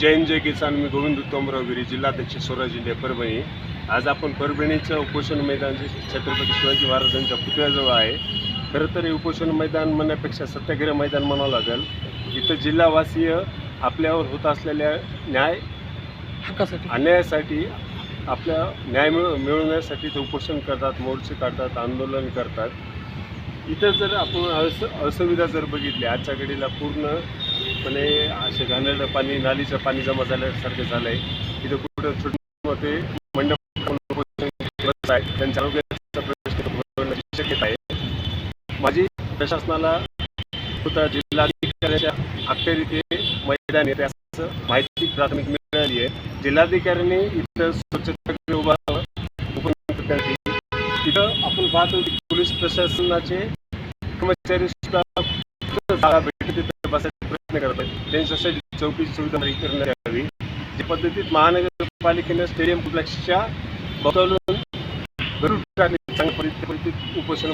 जैन जय किसान मी गोविंद उत्तमराव जिल्हाध्यक्ष स्वराज जिल्हे परभणी. आज आपण परभणीचं उपोषण मैदान जे छत्रपती शिवाजी महाराजांच्या पुतळ्याजवळ आहे. खरं तर हे उपोषण मैदान म्हणण्यापेक्षा सत्याग्रह मैदान म्हणावं लागेल. इथं जिल्हावासीय आपल्यावर होत असलेल्या न्याय हक्कासाठी. अन्यायासाठी आपल्या न्याय मिळ मिळवण्यासाठी ते उपोषण करतात मोर्चे काढतात आंदोलन करतात. इथं जर आपण अस असुविधा जर बघितली आजच्या घडीला पण असे घाणेरडं पाणी नालीचं पाणी जमा झाल्यासारखं झालं आहे इथं कुठं छोटे मोठे मंडप आहेत त्यांच्या आरोग्याचा प्रश्न शक्यता आहे. माझी प्रशासनाला होता जिल्हाधिकाऱ्याच्या अखेरीत मैदान येते असं माहिती प्राथमिक मिळाली आहे. जिल्हाधिकाऱ्यांनी इथं स्वच्छता उभा तिथं आपण पाहतो की पोलीस प्रशासनाचे कर्मचारी सुद्धा जागा भेटते करत आहेत. त्यांच्यासाठी चौकीची सुविधा करण्यात यावी. ज्या पद्धतीत महानगरपालिकेनं स्टेडियम कॉम्प्लेक्सच्या बदलून भरून टाकले चांगल्या पद्धती- पद्धतीत उपोषण